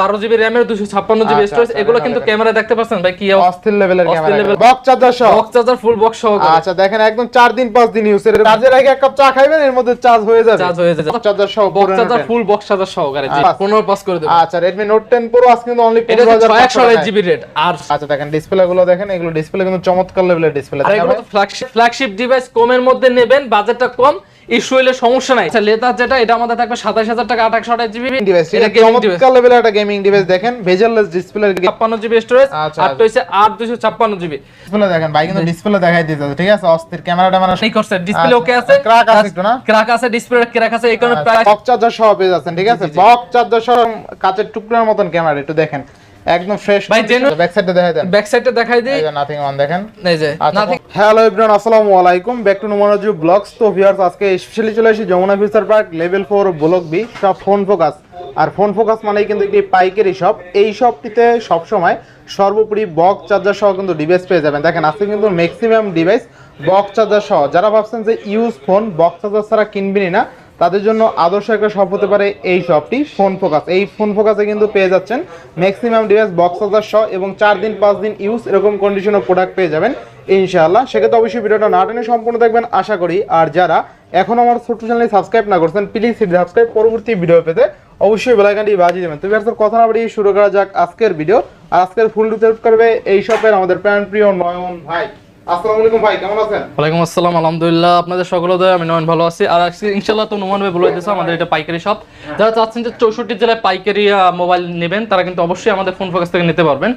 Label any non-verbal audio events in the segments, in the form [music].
বারো জিবি র্যামের দুশো ছাপ্পান্ন জিবি আচ্ছা, স্টোরেজ আচ্ছা, এগুলো কিন্তু ক্যামেরা দেখতে পাচ্ছেন? ভাই কি অস্থির লেভেলের ক্যামেরা level- বক্স চার্জার সহ। বক্স চার্জার ফুল বক্স সহকারে। আচ্ছা দেখেন একদম চার দিন পাঁচ দিন ইউজ এর। এক কাপ চা খাইবেন এর মধ্যে চার্জ হয়ে যাবে। চার্জ হয়ে যাবে। চার্জার সহ box charger full box charger সহকারে। জি আচ্ছা। 15 পাস করে দেব। আচ্ছা Redmi Note 10 Pro আজকে কিন্তু অনলি এটা হচ্ছে 15500 128 জিবি রেট আর আচ্ছা দেখেন ডিসপ্লে গুলো দেখেন এগুলো ডিসপ্লে কিন্তু চমৎকার লেভেলের ডিসপ্লে আর এগুলো তো ফ্ল্যাগশিপ ফ্ল্যাগশিপ ডিভাইস কমের মধ্যে নেবেন বাজেটটা কম। ইস্যু হলে সমস্যা নাই। আচ্ছা লেদার যেটা এটা আমাদের থাকবে 27000 টাকা 2828 জিবি ডিভাইস এটা এটা গেমিং ডিভাইস চমৎকার লেভেলের একটা গেমিং ডিভাইস দেখেন বেজারলেস ডিসপ্লে 56 জিবি স্টোরেজ আচ্ছা, আর তো হচ্ছে 8256 জিবি ডিসপ্লে দেখেন ভাই কিন্তু ডিসপ্লে দেখাই দিতেছে ঠিক আছে? অস্থির ক্যামেরাটা মানে এই করছে ডিসপ্লে আচ্ছা, ওকে আছে? Crack আছে একটু না? ক্র্যাক আছে ডিসপ্লে ক্র্যাক আছে এই কারণে প্রায় বক্স চার্জার সহ পেয়ে যাচ্ছেন ঠিক আছে? চার্জার সহ কাচের টুকরার মতন ক্যামেরা একটু দেখেন। একদম ফ্রেশ ভাই, ব্যাক সাইডে দেখাই দেন। ব্যাক সাইডটা দেখাই দিই। নাথিং অন দেখেন। এই যে নাথিং হ্যালো এভরিওয়ান আসসালামু আলাইকুম। ব্যাক টু ব্লগস তো ভিউয়ার্স আজকে স্পেশালি চলে এসেছি Jamuna future park level 4 block B সব ফোন ফোকাস আর ফোন ফোকাস মানেই কিন্তু একটি পাইকারি শপ এই শপটিতে সব সময় সর্বোপরি বক চার্জার সহ কিন্তু ডিভাইস পেয়ে যাবেন। দেখেন আজকে কিন্তু ম্যাক্সিমাম ডিভাইস বক চার্জার সহ। যারা ভাবছেন যে ইউজ ফোন বক্স চার্জার ছাড়া কিনবেনই না তাদের জন্য আদর্শ একটা শপ হতে পারে এই শপটি ফোন ফোকাস এই ফোন ফোকাসে কিন্তু পেয়ে যাচ্ছেন ম্যাক্সিমাম ডিভাইস বক্স চার্জার সহ এবং চার দিন, পাঁচ দিন ইউজ এরকম কন্ডিশনের প্রোডাক্ট পেয়ে যাবেন, ইনশাআল্লাহ। সেক্ষেত্রে অবশ্যই ভিডিওটা না টেনে সম্পূর্ণ দেখবেন, আশা করি। আর যারা এখন আমার ছোট্ট চ্যানেলে সাবস্ক্রাইব না করছেন প্লিজ সাবস্ক্রাইব পরবর্তী ভিডিও পেতে অবশ্যই বেলাইকানটি বাজিয়ে দেবেন। তবে আর কথা না বাড়িয়ে শুরু করা যাক আজকের ভিডিও আর আজকের ফুল রিসেপ্ট করবে এই শপের আমাদের প্রাণ প্রিয় নয়ন ভাই। ওয়ালাইকুম আসসালাম আপনাদের আমি ভালো আছি। আমাদের এটা পাইকারি শপ যারা চাচ্ছেন যে চৌষট্টি জেলায় পাইকারি মোবাইল নেবেন, তারা কিন্তু অবশ্যই আমাদের ফোন থেকে নিতে পারবেন।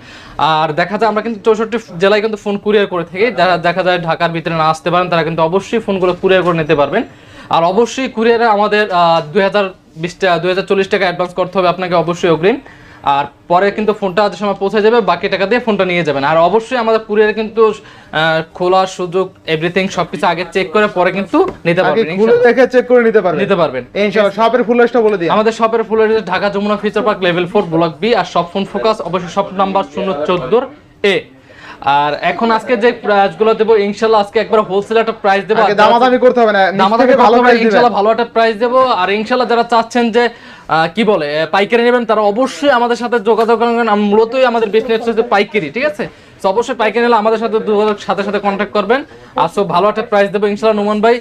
আর দেখা যায় আমরা কিন্তু চৌষট্টি জেলায় কিন্তু ফোন কুরিয়ার করে থাকি। যারা দেখা যায় ঢাকার ভিতরে না আসতে পারেন, তারা কিন্তু অবশ্যই ফোনগুলো কুরিয়ার করে নিতে পারবেন। আর অবশ্যই কুরিয়ারে আমাদের দুই হাজার বিশ টাকা দুই হাজার চল্লিশ টাকা অ্যাডভান্স করতে হবে আপনাকে অবশ্যই অগ্রিম। আর পরে কিন্তু ফোনটা আজ সময় পৌঁছে যাবে বাকি টাকা দিয়ে ফোনটা নিয়ে যাবেন। আর অবশ্যই আমাদের কুরিয়ারে কিন্তু খোলার সুযোগ এভরিথিং সবকিছু আগে চেক করে পরে কিন্তু নিতে পারবেন খুলে দেখে চেক করে নিতে পারবেন। নিতে পারবেন। ইনশাআল্লাহ শপের ফুল লিস্টটা বলে দিই। আমাদের শপের full list Dhaka Jamuna future park level 4 block B আর সব ফোন ফোকাস অবশ্যই সব নাম্বার শূন্য চোদ্দোর এ আর এখন আজকে যে প্রাইসগুলো দেবো ইনশাল্লাহ আজকে একবার হোলসেল একটা প্রাইস দেবো। দামাদামি করতে হবে না থেকে ভালো ইনশাল্লাহ ভালো একটা প্রাইস দেবো। আর ইনশাল্লাহ যারা চাচ্ছেন যে কি বলে পাইকারি নেবেন তারা অবশ্যই আমাদের সাথে যোগাযোগ করবেন। মূলতই আমাদের বিজনেস হচ্ছে পাইকারি ঠিক আছে? তো অবশ্যই পাইকারি নিলে আমাদের সাথে যোগাযোগ সাথে সাথে কন্ট্যাক্ট করবেন। আর সব ভালো একটা প্রাইস দেবো ইনশাল্লাহ নোমান ভাই।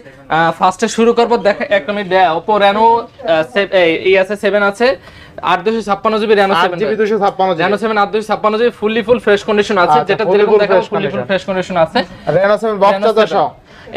ফার্স্টে শুরু করব দেখা একটা মিনিট ওপো র্যানো এই আছে সেভেন আছে। আট দুশো ছাপ্পান্ন জিবি র্যানো সেভেন জিবি। দুশো ছাপ্পান্ন জিবি। র্যানো সেভেন আট দুশো ছাপ্পান্ন GB fully full fresh condition আছে আচ্ছা, যেটা যেরকম full fully full fresh condition আছে। রেনো সেভেন বক্স চার্জার সহ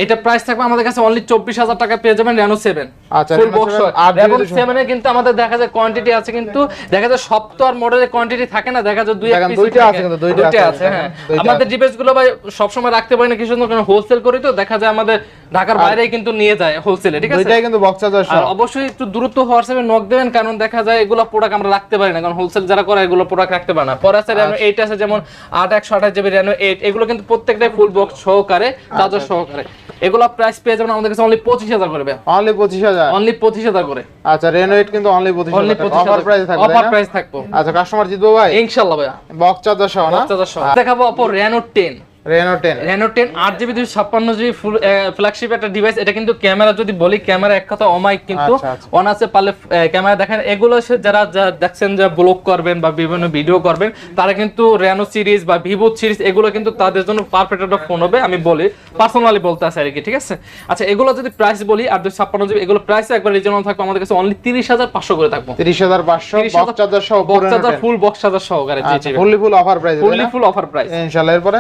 এটা প্রাইস থাকবে আমাদের কাছে অনলি চব্বিশ হাজার টাকা পেয়ে যাবেন র্যানো সেভেন আচ্ছা, ফুল বক্স 7 আট র্যানো জিবি সেভেনে কিন্তু আমাদের দেখা যায় কোয়ান্টিটি আছে কিন্তু দেখা যায় সব তো আর মডেলের কোয়ান্টিটি থাকে না দেখা যায় দুই দুইটা আছে কিন্তু, দুইটা আছে, হ্যাঁ। আমাদের ডিভাইসগুলো ভাই সবসময় রাখতে পারি না কিছু কারণ হোলসেল করি তো দেখা যায় আমাদের ঢাকার বাইরে কিন্তু নিয়ে যায় হোলসেলে ঠিক আছে? দুইটাই কিন্তু বক্স চার্জার আর অবশ্যই একটু দূরত্ব হোয়াটসঅ্যাপে নক দেবেন কারণ দেখা যায় এগুলো প্রোডাক্ট আমরা রাখতে পারি না কারণ হোলসেল যারা করে এগুলো প্রোডাক্ট রাখতে পারে না। পরে আছে র্যানো এইট আছে যেমন আট একশো আঠাশ জিবি র্যানো এইট এগুলো কিন্তু প্রত্যেকটাই ফুল বক্স সহকারে চার্জার সহকারে। এগুলো প্রাইস পেয়ে যাবেন আমাদের কাছে অনলি পঁচিশ হাজার করে অনলি পঁচিশ হাজার? অনলি পঁচিশ হাজার করে। আচ্ছা রেনোয়েট কিন্তু অনলি পঁচিশ অনলি অফার প্রাইস থাকবে অফার প্রাইস থাকব। আচ্ছা কাস্টমার জিতবো ভাই? ইনশাল্লাহ ভাই বক্স চার্জার সহ না? চার্জার সহ দেখাবো অপর Reno ten Reno ten Reno ten আট জিবি দুশো ছাপ্পান্ন জিবি ফুল ফ্ল্যাগশিপ একটা ডিভাইস এটা কিন্তু ক্যামেরা যদি বলি ক্যামেরা এক কথা অমাইক কিন্তু আচ্ছা, আচ্ছা। অন আছে পারলে ক্যামেরা দেখেন এগুলো যারা দেখছেন যে ব্লগ করবেন বা বিভিন্ন ভিডিও করবেন তারা কিন্তু রেনো সিরিজ বা ভিভো সিরিজ এগুলো কিন্তু তাদের জন্য পারফেক্ট একটা ফোন হবে আমি বলি পার্সোনালি বলতে আছে আর কি ঠিক আছে? আচ্ছা এগুলো যদি প্রাইস বলি আর দুশো ছাপ্পান্ন জিবি এগুলো প্রাইস একবার রিজনেবল থাকবে আমাদের কাছে অনলি তিরিশ হাজার পাঁচশো করে থাকব। তিরিশ হাজার পাঁচশো 30,000 বক্স চার্জার সহ box charger full box charger সহকারে জি জি। Fully full offer price fully full offer price ইনশাআল্লাহ এরপরে?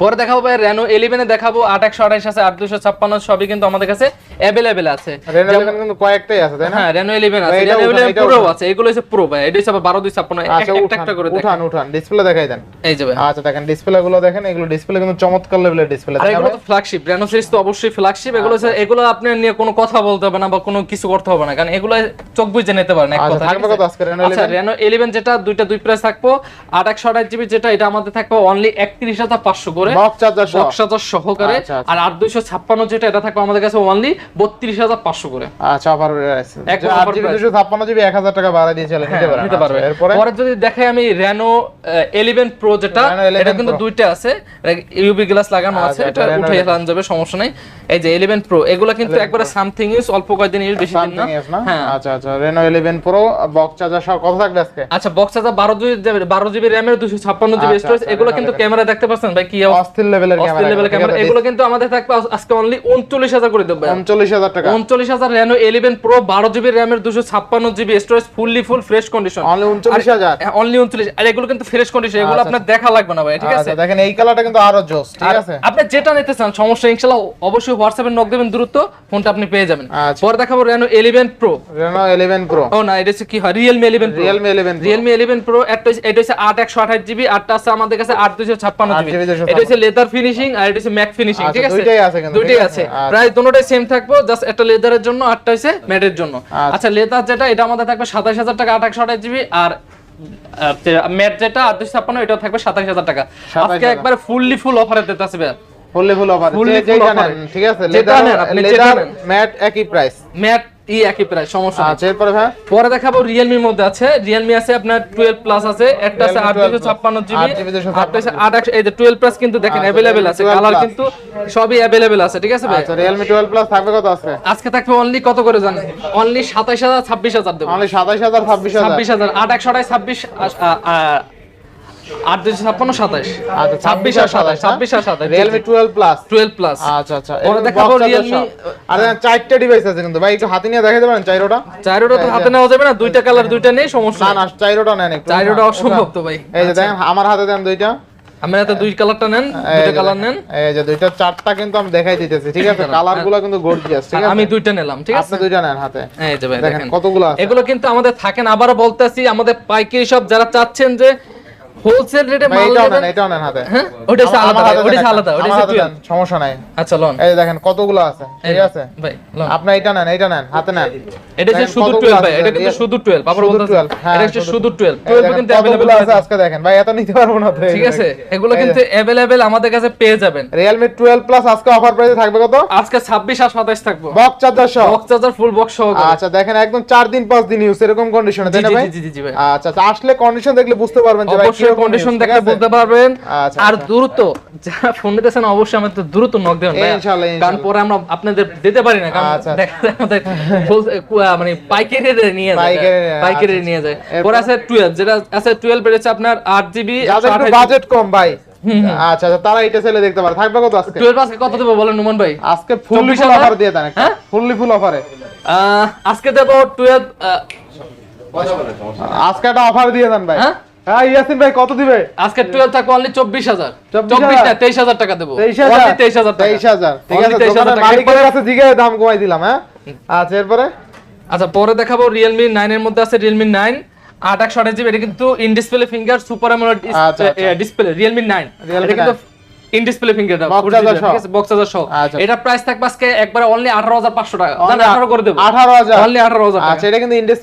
পরে দেখাবো ভাই রেনো ইলেভেনে দেখাবো, আট একশো আঠাইশ আছে, আট দুশো ছাপ্পান্ন, সবই কিন্তু আমাদের কাছে অ্যাভেলেবেল আছে। রেনো ইলেভেন কিন্তু কয়েকটাই আছে তাই না? হ্যাঁ রেনো আছে। রেনো প্রো এগুলো হচ্ছে প্রো ভাই। এটা হচ্ছে বারো দুই ছাপ্পান্ন। এক- আচ্ছা একটা একটা করে দেখেন। উঠান উঠান। ডিসপ্লে দেখাই দেন। এই যে ভাই। আচ্ছা দেখেন ডিসপ্লে গুলো দেখেন এগুলো ডিসপ্লে কিন্তু চমৎকার লেভেলের ডিসপ্লে আর এগুলো তো ফ্ল্যাগশিপ রেনো সিরিজ তো অবশ্যই ফ্ল্যাগশিপ এগুলো এগুলো আপনি নিয়ে কোনো কথা বলতে হবে না বা কোনো কিছু করতে হবে না। কারণ এগুলো চোখ বুঝে নিতে পারেন এক আচ্ছা, কথা থাকবে কত আজকে Reno আচ্ছা রেনো ইলেভেন যেটা দুইটা দুই প্রাইস থাকব। আট একশো আঠাশ জিবি যেটা এটা আমাদের থাকবে অনলি একত্রিশ হাজার পাঁচশো করে। বক্স চার্জার সহকারে। আচ্ছা, আচ্ছা। আর আট দুইশো ছাপ্পান্ন যেটা এটা থাকবে আমাদের কাছে অনলি বত্রিশ হাজার পাঁচশো করে। আচ্ছা অফার আছে একদম আট offer জিবি price। দুশো ছাপ্পান্ন জিবি এক হাজার টাকা বাড়া দিয়ে চলে নিতে পারেন নিতে পারবে। আচ্ছা, পরে যদি দেখাই আমি রেনো প্রো যেটা এটা কিন্তু দুইটা আছে। ইউবি গ্লাস লাগানো আছে আচ্ছা, এটা এটা উঠে 11 আনা যাবে সমস্যা নাই। এই যে প্রো এগুলো কিন্তু একবারে সামথিং ইউজ অল্প কয়েকদিন ইউজ বেশি দিন না। হ্যাঁ। আচ্ছা আচ্ছা রেনো 11 প্রো বক্স চার্জার কত থাকবে আজকে? আচ্ছা বক্স আছে বারো জিবি বারো জিবি র্যামের দুশো ছাপ্পান্ন জিবি আচ্ছা, স্টোরেজ আচ্ছা, এগুলো কিন্তু ক্যামেরা দেখতে পাচ্ছেন ভাই কি অস্থির লেভেলের ক্যামেরা এগুলো কিন্তু আমাদের থাকবে আজকে অনলি উনচল্লিশ হাজার করে দেবো উনচল্লিশ হাজার টাকা। উনচল্লিশ হাজার রেনো ইলেভেন প্রো বারো জিবি র্যামের দুশো ছাপ্পান্ন GB storage fully full fresh condition only উনচল্লিশ হাজার। অনলি উনচল্লিশ। আর এগুলো কিন্তু ফ্রেশ কন্ডিশন এগুলো আচ্ছা, আপনার দেখা লাগবে না ভাই ঠিক আছে? আচ্ছা দেখেন এই কালারটা কিন্তু আরও জোস ঠিক আছে? আপনি যেটা নিতে চান সমস্যা ইনশাআল্লাহ অবশ্যই হোয়াটসঅ্যাপে নক দেবেন দ্রুত ফোনটা আপনি পেয়ে যাবেন। আচ্ছা। পরে দেখাবো Reno eleven pro Reno 11 pro ও না এটা হচ্ছে কি হয়? Realme eleven pro Realme 11 pro Realme eleven একটা এটা হচ্ছে আট একশো আঠাশ জিবি আটটা আছে আমাদের কাছে আট দুশো ছাপ্পান্ন আট জিবি। GB এটা হচ্ছে লেদার ফিনিশিং আর এটা হচ্ছে ম্যাট ফিনিশিং আচ্ছা, ঠিক আছে? দুইটাই আছে দুইটাই? আচ্ছা। প্রায় দুটোটাই সেম থাকব জাস্ট একটা লেদারের জন্য আটটা হয়েছে ম্যাটের জন্য। আচ্ছা। আচ্ছা লেদার যেটা এটা আমাদের থাকবে সাতাশ হাজার টাকা আট একশো আঠাশ জিবি আর ম্যাট যেটা আট দুশো ছাপ্পান্ন এটা থাকবে সাতাশ হাজার টাকা। 27,000 আজকে একবার ফুললি ফুল অফারে দিতে আসবে ফুললি ফুল অফার ঠিক আছে? লেদার ম্যাট একই প্রাইস ম্যাট ই একই প্রায় সমস্যা নেই। এরপরে ভাই? পরে দেখাবো রিয়েলমির মধ্যে আছে। রিয়েলমি আছে আপনার টুয়েলভ প্লাস আছে একটা আছে Realme আট 12 দুশো ছাপ্পান্ন জিবি 8 GB 256 আটটা আছে আট এই যে টুয়েলভ প্লাস কিন্তু দেখেন আছে কালার কিন্তু সবই অ্যাভেলেবেল আছে ঠিক আছে ভাই? আচ্ছা রিয়েলমি 12 প্লাস থাকবে কত আছে আজকে থাকবে অনলি কত করে জানেন? অনলি সাতাইশ হাজার ছাব্বিশ হাজার দেবো। অনলি 27000 26000 ছাব্বিশ হাজার। আট একশো আঠাশ ছাব্বিশ আট দুশো ছাপ্পান্ন সাতাইশ। আচ্ছা ছাব্বিশ আর সাতাইশ ছাব্বিশ আর সাতাইশ রিয়েলমি 12 প্লাস টুয়েলভ প্লাস আচ্ছা আচ্ছা। পরে দেখাবো box charger Realme- সহ। আর দেখেন ডিভাইস আছে কিন্তু। ভাই একটু হাতে নিয়ে দেখাতে পারেন চাইরোটা? চাইরোটা তো হাতে নেওয়া যাবে না দুইটা কালার দুইটা নেই সমস্যা না না চাইরোটা নেন একটু। চাইরোটা অসম্ভব তো ভাই। এই যে দেখেন আমার হাতে দেন দুইটা। আমি এত দুই কালারটা নেন দুইটা কালার নেন। এই যে দুইটা চারটা কিন্তু আমি দেখাই দিতেছি ঠিক আছে? [laughs] গুলো কিন্তু গর্জিয়াস ঠিক আছে? আমি দুইটা নিলাম ঠিক আছে? আপনি দুইটা নেন হাতে। এই যে ভাই দেখেন দেখেন। কতগুলো আছে। এগুলো কিন্তু আমাদের থাকেন আবারও বলতেছি আমাদের পাইকারি সব যারা চাচ্ছেন যে হোলসেল রেটে ভাই মাল এটাও নেবেন নেন এটাও নেন হাতে হ্যাঁ ওটা হচ্ছে আমার আলাদা ভাই, হাতে ওটা দেন হচ্ছে একটা। আলাদা ওটা আমার হচ্ছে হাতে দেন, 12 সমস্যা নাই আচ্ছা লন এই যে দেখেন কতগুলো আছে ঠিক আছে ভাই লন আপনি এটা নেন এটা নেন হাতে নেন এটা হচ্ছে দেখেন শুধু কতগুলো 12 ভাই আছে, এটা কিন্তু এই- শুধু 12 আবার শুধু বলতেছি 12, হ্যাঁ, এটা হচ্ছে শুধু- শুধু 12 এই 12 দেখেন কিন্তু কতগুলো अवेलेबल আছে আজকে দেখেন ভাই এত নিতে পারবো না তো এই ঠিক আছে দেখেন। এগুলো এই কিন্তু अवेलेबल আমাদের কাছে পেয়ে যাবেন Realme 12 Plus আজকে অফার প্রাইসে থাকবে কত আজকে 26 আর 27 থাকবো বক্স চার্জার সহ বক্স চার্জার ফুল বক্স সহ আচ্ছা দেখেন একদম 4 দিন 5 দিন ইউজ এরকম কন্ডিশনে তাই না জি, ভাই জি, জি, জি, ভাই। আচ্ছা আচ্ছা আসলে কন্ডিশন দেখলে বুঝতে পারবেন যে ভাই কীরকম কন্ডিশন আছে? বলতে পারবেন। আচ্ছা, আর আচ্ছা। দ্রুত যারা ফোন নিতেছেন অবশ্যই আমাদের দ্রুত নক দেবেন ভাই ইনশাআল্লাহ, কারণ পরে আমরা আপনাদের দিতে পারি না কারণ আচ্ছা। দেখা মানে পাইকারি নিয়ে যায়। পাইকারি নিয়ে যায়। পরে আছে 12 যেটা আছে 12 বেড়েছে আপনার 8 জিবি একটু বাজেট কম ভাই। আচ্ছা আচ্ছা তারা এটা ছেলে দেখতে পারে। থাকবে কত আজকে? 12 আজকে কত দেবো বলেন নুমান ভাই? আজকে ফুললি ফুল অফার দিয়ে দেন হ্যাঁ? ফুললি ফুল অফারে আহ, আজকে দেবো 12 আজকে একটা অফার দিয়ে দেন ভাই। হ্যাঁ? হ্যাঁ ইয়াসিন ভাই কত দিবে? আজকে 12 থাকবে অনলি 24000 24,000 24 না 23000 টাকা দেবো। তেইশ 23000 টাকা। তেইশ হাজার। ঠিক আছে 23,000 টাকা। মালিকের কাছে দিকে দাম কমাই দিলাম হ্যাঁ? আচ্ছা এরপরে? আচ্ছা পরে দেখাবো রিয়েলমি নাইন এর মধ্যে আছে রিয়েলমি নাইন আট একশো আঠাশ জিবি এটা কিন্তু in display finger super AMOLED. Display Realme nine এটা কিন্তু ইন ডিসপ্লে ফিঙ্গার charger সহ। সহ। আচ্ছা। এটা প্রাইস থাকবে আজকে একবারে অনলি আঠারো হাজার পাঁচশো টাকা। না Only আঠারো করে দেবো। আঠারো হাজার। অনলি আঠারো হাজার আচ্ছা এটা কিন্তু এটা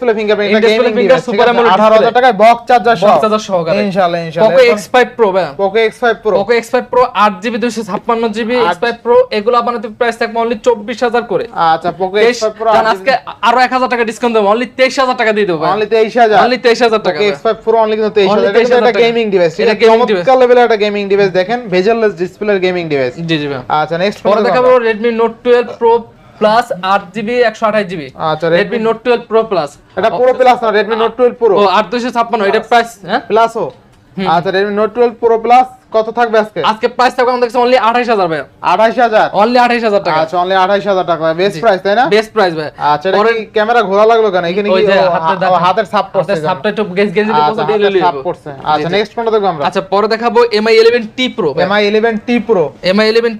gaming finger, device Super AMOLED আঠারো হাজার display। টাকায় বক্স চার্জার সহ। বক্স চার্জার সহকারে ইনশাআল্লাহ পোকো ইনশাআল্লাহ ভাই Poco X five pro Poco X five pro আট জিবি দুশো ছাপ্পান্ন জিবি এক্স ফাইভ প্রো এগুলো বানাতে প্রাইস থাকবে অনলি চব্বিশ হাজার করে। আচ্ছা পোকো এক্স তেইশ ফাইভ প্রো জান, আজকে আরও এক হাজার টাকা ডিসকাউন্ট দেবো অনলি তেইশ হাজার টাকা দিয়ে দেবো। অনলি তেইশ হাজার। অনলি তেইশ হাজার টাকা Poco X five pro only কিন্তু তেইশ Only হাজার এটা কিন্তু 23,000 একটা টাকা। গেমিং ডিভাইস এটা এটা চমৎকার লেভেলের একটা গেমিং ডিভাইস দেখেন? ভেজারলেস ডিসপ্লের গেমিং ডিভাইস জি জি আচ্ছা নেক্সট পরে দেখাবো Redmi Note 12 Pro প্লাস আট জিবি একশো আঠাশ জিবি আচ্ছা Redmi note twelve pro plus এটা পুরো প্লাস না রেডমি নোট টুয়েলভ প্রো ও আট দুশো ছাপ্পান্ন এটা প্রাইস হ্যাঁ? প্লাসও আচ্ছা Redmi note twelve pro plus কত থাকবে আজকে? আজকে প্রাইস থাকবে আমাদের কাছে অনলি আঠাইশ হাজার ভাই আঠাইশ হাজার? অনলি আঠাইশ হাজার টাকা। আচ্ছা অনলি আঠাইশ হাজার টাকা বেস্ট প্রাইস তাই না? বেস্ট প্রাইস ভাই আচ্ছা এটা কি ক্যামেরা ঘোরা লাগল কেন? এখানে কি হাতের ছাপ পড়ছে হাতের ছাপটা একটু গেজ গেজ দিতে আচ্ছা হাতের দিলে ছাপ পড়ছে। আচ্ছা নেক্সট কোনটা দেখব আমরা। আচ্ছা পরে দেখাবো এমআই ইলেভেন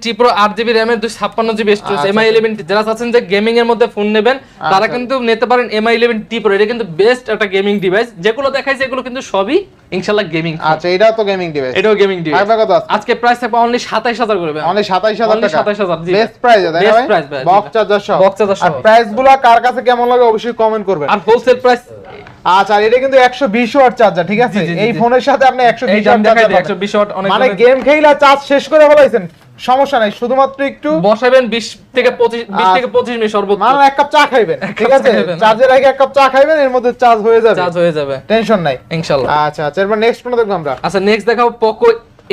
টি প্রো আট জিবি র্যামের দুশো ছাপ্পান্ন জিবি স্টোরেজ এমআই ইলেভেন যারা চাচ্ছেন যে গেমিং এর মধ্যে ফোন নেবেন তারা আচ্ছা। কিন্তু নিতে পারেন ইলেভেন টি প্রো এটা কিন্তু বেস্ট একটা গেমিং ডিভাইস যেগুলো দেখাইছে এগুলো কিন্তু সবই ইনশাল্লাহ গেমিং আচ্ছা এটাও তো গেমিং ডিভাইস এটাও গেমিং ডিভাইস থাকবে কত আজকে আজকে প্রাইস থাকবে অনলি সাতাইশ হাজার করে অনলি সাতাইশ হাজার Only টাকা। 27,000 জি। বেস্ট প্রাইস তাই Best না price ভাই, বক্স। চার্জার সহ charger আর সহ। প্রাইসগুলো কার কাছে কেমন লাগে অবশ্যই কমেন্ট করবেন। আর হোলসেল প্রাইস আচ্ছা আর এটা কিন্তু 120 ওয়াট চার্জার ঠিক আছে? এই। ফোনের সাথে আপনি 120 এই ওয়াট চার্জার একশো বিশ ওয়াট অনেক মানে গেম খেলা চার্জ শেষ করে ফেলাইছেন। সমস্যা নাই শুধুমাত্র একটু বসাবেন বিশ থেকে পঁচিশ বিশ থেকে পঁচিশ মিনিট সর্বোচ্চ। মানে এক কাপ চা খাইবেন ঠিক আছে? চার্জের আগে এক কাপ চা খাইবেন এর মধ্যে চার্জ হয়ে যাবে। চার্জ হয়ে যাবে। টেনশন নাই। ইনশাল্লাহ। আচ্ছা আচ্ছা এরপর নেক্সট কোনটা দেখব আমরা। আচ্ছা নেক্সট দেখাবো Poco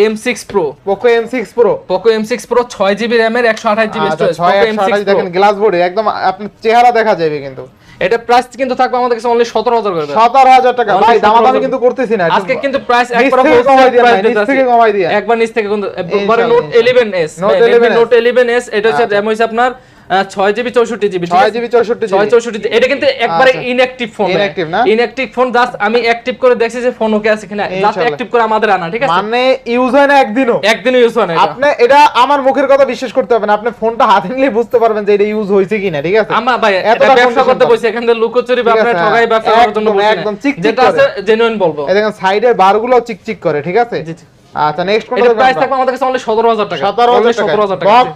M six pro Poco M six pro Poco M six pro ছয় জিবি র্যামের একশো আঠাশ জিবি আচ্ছা স্টোরেজ ছয় পোকো এম সিক্স দেখেন গ্লাস বোর্ডে একদম আপনার চেহারা দেখা যাবে কিন্তু। এটা প্রাইস কিন্তু থাকবে আমাদের কাছে অনলি সতেরো হাজার করে সতেরো হাজার টাকা। ভাই দামাদামি কিন্তু করতেছি না আজকে কিন্তু প্রাইস একবার কমাই দিয়া নিচ থেকে কমাই দিয়া। একবার নিচ থেকে কিন্তু নোট ইনশাল্লাহ। 11s Note Redmi 11s note 11s এটা হচ্ছে আচ্ছা। RAM হইছে আপনার জিবি চৌষট্টি জিবি এটা কিন্তু একবারে। ফোন Inactive না? ইনঅ্যাক্টিভ ফোন জাস্ট আমি অ্যাক্টিভ করে দেখছি যে ফোন ওকে আছে কিনা। জাস্ট ইনশাল্লাহ। করে আমাদের আনা ঠিক আছে? মানে ইউজ হয় না একদিনও। একদিনও ইউজ হয় না আপনি এটা আমার মুখের কথা বিশ্বাস করতে হবে না। আপনি ফোনটা হাতে নিলে বুঝতে পারবেন যে এটা ইউজ হয়েছে কিনা ঠিক আছে? আমার ভাই এটা ব্যবসা করতে বসে এখান থেকে লুকোচুরি বা আপনার ঠগাই ব্যবসা করার জন্য একদম, বসে একদম না। চিকচিক যেটা করে। আছে জেনুইন বলব দেখেন সাইডের বারগুলো চিকচিক করে ঠিক আছে? জি। আচ্ছা নেক্সট কোনটা এটা প্রাইস থাকবে আমাদের কাছে অনলি 17000 টাকা। 17,000 টাকা। 17000 টাকা। Box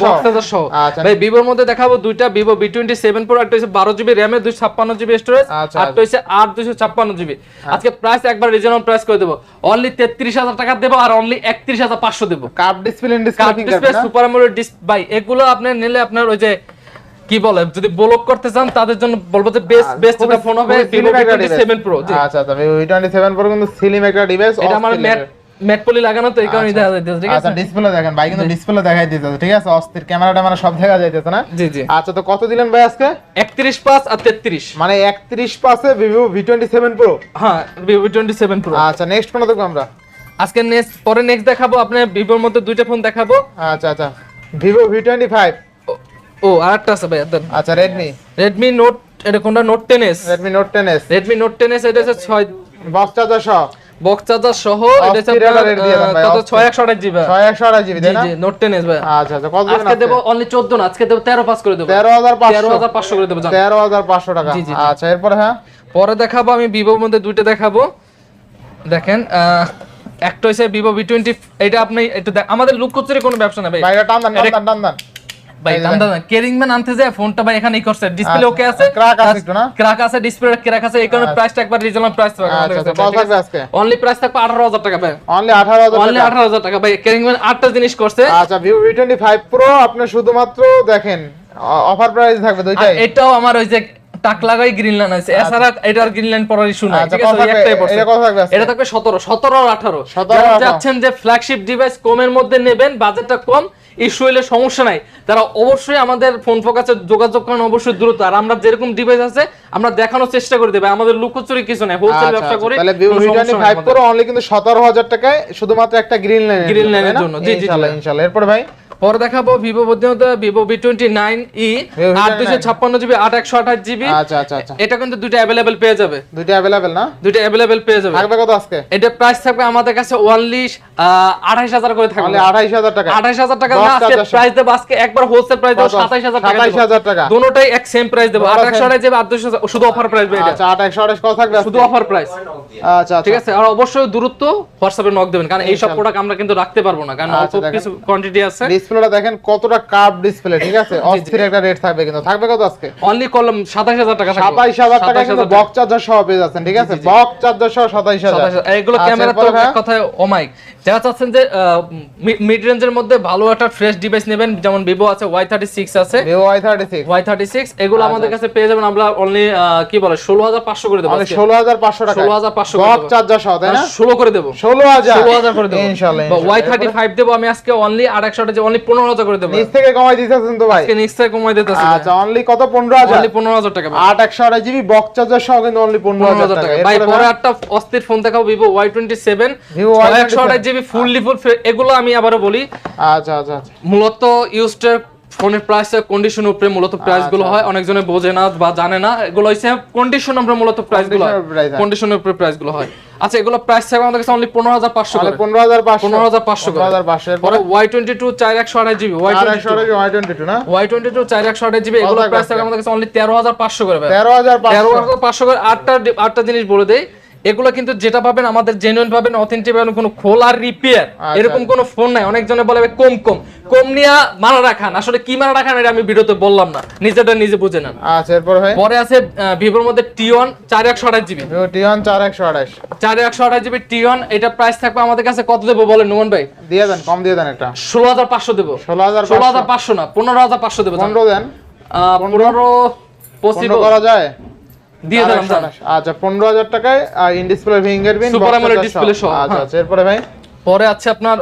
সহ। Box charger সহ। আচ্ছা। ভাই ভিভোর মধ্যে দেখাবো দুইটা। ভিভো V27 Pro একটা হচ্ছে 12 জিবি RAM এর 256 জিবি স্টোরেজ আচ্ছা, আর একটা হচ্ছে 8 256 জিবি আজকে প্রাইস একবার রিজনেবল প্রাইস করে দেব। অনলি 33000 টাকা দেব আর অনলি 31500 দেব। Curve display super AMOLED display ভাই এগুলো আপনি নিলে আপনার ওই যে কি বলে যদি ব্লক করতে চান তাদের জন্য বলব যে বেস্ট বেস্ট একটা ফোন হবে ভিভো V27 Pro আচ্ছা আচ্ছা ভিভো V27 Pro কিন্তু স্লিম একটা ডিভাইস এটা আমার ম্যাট ম্যাট লাগানো তো এই কারণে দেখা যাইতেছে ঠিক আচ্ছা ডিসপ্লে দেখেন ভাই কিন্তু ডিসপ্লে দেখাই দিতেছে ঠিক আছে? অস্থির ক্যামেরা ট্যামেরা সব দেখা যাইতেছে না? জি জি। আচ্ছা তো কত দিলেন ভাই আজকে? 31 পাঁচ আর 33 মানে 31 পাসে ভিভো V27 Pro? হ্যাঁ ভিভো আচ্ছা নেক্সট কোনটা দেখব আমরা। আজকে নেক্সট পরে নেক্সট দেখাবো আপনার ভিভোর মধ্যে দুইটা ফোন দেখাবো। আচ্ছা আচ্ছা। ভিভো V25 ও- ও আরেকটা আছে ভাই আচ্ছা রেডমি রেডমি নোট এটা কোনটা? Note ten S Redmi note 10s Redmi note ten এটা হচ্ছে বক্স চার্জার সহ। বক্স চার্জার সহ এটা হচ্ছে অস্থির আপনার, একটা rate দিয়ে দেন আহ, ভাই, কত? অস্থির। ছয় একশো আঠাশ জিবি। 628 জিবি তাই না? জি নোট টেন এস ভাই। আচ্ছা আচ্ছা কত আজকে দেবো অনলি চোদ্দ না আজকে দেবো তেরো পাস করে দেবো। 13500 তেরো হাজার পাঁচশো করে দেবো 13500 টাকা। আচ্ছা এরপরে হ্যাঁ? পরে দেখাবো আমি ভিভোর মধ্যে দুইটা দেখাবো। দেখেন আহ, একটা হচ্ছে ভিভো ভি টোয়েন্টি এটা আপনি একটু আমাদের লুক করছে কোনো ব্যবসা না ভাই। এটা টান টান টান দেন। ভাই কেরিং ম্যান আনতে যায় ফোনটা ভাই এখানে ই করছে। ডিসপ্লে আচ্ছা, ওকে আছে? crack আছে একটু না? ক্র্যাক আছে ডিসপ্লে ক্র্যাক আছে এই কারণে প্রাইসটা একবার রিজনেবল প্রাইস থাকবে আচ্ছা আচ্ছা আজকে। অনলি প্রাইস থাকবে 18000 টাকা ভাই। অনলি 18000 অনলি 18000 টাকা। ভাই। কেরিং ম্যান আটটা জিনিস করছে। আচ্ছা ভিভো V25 Pro আপনি শুধুমাত্র দেখেন অফার প্রাইস থাকবে দুইটাই এটাও আমার ওই যে টাক লাগাই গ্রিন লাইন আছে। এছাড়া এটার গ্রিন লাইন পড়ার ইস্যু নাই আচ্ছা, ঠিক আছে? একটাই পড়ছে। এটা কত থাকবে আজকে? এটা থাকবে 17 17 আর 18 17 যারা 18 যাচ্ছেন যে ফ্ল্যাগশিপ ডিভাইস কমের মধ্যে নেবেন বাজেটটা কম ইস্যু হলে সমস্যা নাই। তারা অবশ্যই আমাদের ফোন ফোকাসে যোগাযোগ করেন অবশ্যই দ্রুত। আর আমরা যেরকম ডিভাইস আছে আমরা দেখানোর চেষ্টা করে দেবে। আমাদের লুকোচুরি কিছু নাই হোলসেল আচ্ছা, ব্যবসা করে তাহলে ভিভো কোনো সমস্যা নাই V25 Pro অনলি কিন্তু 17000 টাকায় শুধুমাত্র একটা গ্রিন লাইন গ্রিন লাইনের জন্য, জি, জি, জি। ইনশাআল্লাহ ইনশাআল্লাহ এরপর ভাই? পরে দেখাবো ভিভো বুদ্ধিমত্তা Vivo V twenty nine E আট দুশো ছাপ্পান্ন জিবি আট একশো আঠাশ জিবি। আচ্ছা, আচ্ছা আচ্ছা এটা কিন্তু দুইটা অ্যাভেলেবেল পেয়ে যাবে। দুইটা অ্যাভেলেবেল না? দুইটা অ্যাভেলেবেল পেয়ে যাবে। থাকবে কত আজকে? এটা প্রাইস থাকবে আমাদের কাছে অনলি আঠাইশ হাজার করে থাকবে। আঠাইশ হাজার টাকা। আঠাইশ হাজার টাকা আজকে প্রাইস দেবো আজকে একবার হোলসেল প্রাইস দেবো সাতাইশ হাজার টাকা সাতাইশ হাজার টাকা। দুটোটাই এক সেম প্রাইস দেবো। আট একশো আঠাশ আট দুশো শুধু অফার প্রাইস এটা। আচ্ছা আট একশো আঠাশ কত থাকবে শুধু অফার আচ্ছা, প্রাইস আচ্ছা ঠিক আছে? আর অবশ্যই দূরত্ব হোয়াটসঅ্যাপে নক দেবেন। কারণ এইসব প্রোডাক্ট আমরা কিন্তু রাখতে পারব না। কারণ আচ্ছা, অল্প কিছু কোয়ান্টিটি আছে। ডিসপ্লেটা দেখেন কতটা কার্ভ ডিসপ্লে ঠিক আছে? অস্থির একটা রেট থাকবে কিন্তু। থাকবে কত আজকে? অনলি কলম সাতাইশ হাজার টাকা থাকবে। সাতাইশ হাজার টাকা কিন্তু। বক্স চার্জার সহ পেয়ে যাচ্ছেন ঠিক আছে? বক্স চার্জার সহ 27,000 এগুলো আচ্ছা, ক্যামেরা তো এক কথায় অমাইক যারা চাচ্ছেন যে মিড রেঞ্জের মধ্যে ভালো একটা ফ্রেশ ডিভাইস নেবেন যেমন ভিভো আছে ওয়াই থার্টি সিক্স আছে ওয়াই থার্টি সিক্স এগুলো আচ্ছা। আমাদের কাছে পেয়ে যাবেন আমরা অনলি কি বলে ষোলো হাজার পাঁচশো করে দেবো অনেক আজকে। ষোলো হাজার পাঁচশো টাকা 16,500 করে বক্স দেবো। চার্জার সহ তাই না? ষোলো করে দেবো। ষোলো হাজার। ষোলো করে দেবো। থার্টি ফাইভ দেবো আমি আজকে অনলি আর একশো অনলি পনেরো হাজার করে দেব। নিচ থেকে কমাই দিতেছেন তো ভাই। আজকে নিচ থেকে কমাই দিতেছেন আচ্ছা অনলি কত? পনেরো হাজার? অনলি পনেরো হাজার টাকা আট একশো আঠাশ জিবি বক্স চার্জার সহ কিন্তু অনলি পনেরো পনেরো হাজার হাজার টাকা। টাকা ভাই পরে একটা অস্থির ফোন দেখাবো টোয়েন্টি সেভেন Vivo একশো আঠাশ জিবি ফুললি ফুল এগুলো আমি আবারো বলি। আচ্ছা আচ্ছা আচ্ছা। মূলত ইউজটার ফোনের প্রাইস কন্ডিশন উপরে মূলত প্রাইসগুলো হয়। অনেকজনে বোঝে না বা জানে না। এগুলো হচ্ছে কন্ডিশন উপরে মূলত প্রাইসগুলো। কন্ডিশনের উপরে প্রাইসগুলো হয়। আচ্ছা এগুলো প্রাইস থাকবে আমাদের কাছে অনলি পনেরো হাজার পাঁচশো তাহলে করে। পনেরো হাজার পাঁচশো। পনেরো হাজার পাঁচশো পনেরো হাজার পাঁচশো। পরে এরপরে ওয়াই টোয়েন্টি টু চার একশো আঠাশ জিবি। ওয়াই আর টোয়েন্টি একশো আঠাশ ওয়াই টোয়েন্টি টু না? ওয়াই টোয়েন্টি টু চার একশো আঠাশ জিবি এগুলো প্রাইস থাকবে আমাদের কাছে অনলি তেরো হাজার পাঁচশো করে ভাই। তেরো হাজার তেরো পাঁচশো হাজার পাঁচশো করে আটটা আটটা জিনিস বলে দেই। এগুলো কিন্তু যেটা পাবেন আমাদের জেনুইন পাবেন অথেন্টিক পাবেন কোনো খোলার রিপেয়ার আচ্ছা। এরকম কোনো ফোন নাই। অনেকজনে বলে কম কম। কম নিয়া মারা রাখান। আসলে কি মারা রাখান এটা আমি ভিডিওতে বললাম না। নিজেটা নিজে বুঝে নেন। আচ্ছা এরপরে ভাই? পরে আছে ভিভোর মধ্যে টি ওয়ান চার একশো আঠাশ জিবি। টি ওয়ান চার একশো আঠাশ। চার একশো আঠাশ জিবি টি ওয়ান এটা প্রাইস থাকবে আমাদের কাছে কত দেবো বলেন নোমান ভাই? দিয়ে দেন কম দিয়ে দেন একটা ষোলো হাজার পাঁচশো দেবো। ষোলো হাজার ষোলো হাজার পাঁচশো। না পনেরো হাজার পাঁচশো দেবো। পনেরো দেন। পনেরো পনেরো করা যায়? দিয়ে দিলাম আচ্ছা পনেরো হাজার টাকায় in display fingerprint super AMOLED display সহ, আচ্ছা হ্যাঁ। আচ্ছা এরপরে ভাই? পরে আছে আপনার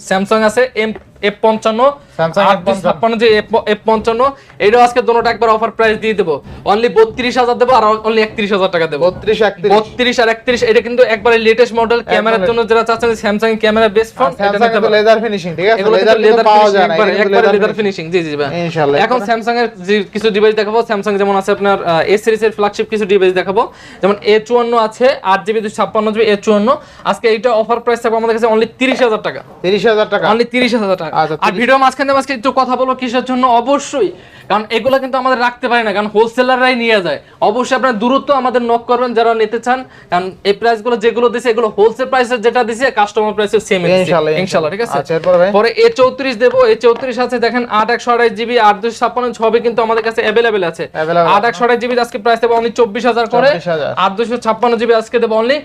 স্যামসাং আছে এম এফ পঞ্চান্ন Samsung আট দুই ছাপ্পান্ন যে এফ পঞ্চান্ন এটাও আজকে দোনোটা একবার অফার প্রাইস দিয়ে দেবো। অনলি বত্রিশ হাজার দেবো আর অনলি একত্রিশ হাজার টাকা দেবো। বত্রিশ বত্রিশ আর একত্রিশ এটা কিন্তু একবারে লেটেস্ট মডেল ক্যামেরার জন্য যারা চাচ্ছেন Samsung camera best phone leather finishing ঠিক আছে? লেদার লেদার পাওয়া যায় না একবারে এটা কিন্তু একবারে leather লেদার ফিনিশিং জি জি ভাই। এখন স্যামসাং এর কিছু ডিভাইস দেখাবো স্যামসাং যেমন আছে আপনার এ সিরিজ এর ফ্ল্যাগশিপ কিছু ডিভাইস দেখাবো। যেমন এ চুয়ান্ন আছে আট জিবি দুশো ছাপ্পান্ন জিবি এ চুয়ান্ন। আজকে এইটা অফার প্রাইস থাকবে আমাদের কাছে অনলি তিরিশ হাজার টাকা। তিরিশ হাজার টাকা। অনলি তিরিশ হাজার টাকা। আচ্ছা, আর ভিডিও মাঝখানে মাঝখানে একটু কথা বলব কিসের জন্য? অবশ্যই। কারণ এগুলো কিন্তু আমাদের রাখতে পারি না কারণ হোলসেলাররাই নিয়ে যায়। অবশ্যই আপনার দূরত্ব আমাদের নক করবেন যারা নিতে চান। কারণ এই প্রাইসগুলো যেগুলো দিছে এগুলো হোলসেল প্রাইসের যেটা দিছে কাস্টমার প্রাইসের সেম ইনশাআল্লাহ, ইনশাআল্লাহ ঠিক আছে? আচ্ছা পরে এ চৌত্রিশ দেবো। এ চৌত্রিশ আছে দেখেন আট একশো আড়াই জিবি আট দুশো ছাপ্পান্ন ছবি কিন্তু আমাদের কাছে অ্যাভেলেবেল আছে। আট একশো আড়াই জিবি আজকে প্রাইস দেবো অনলি চব্বিশ হাজার করে। 24,000 আট দুশো ছাপ্পান্ন জিবি আজকে দেবো অনলি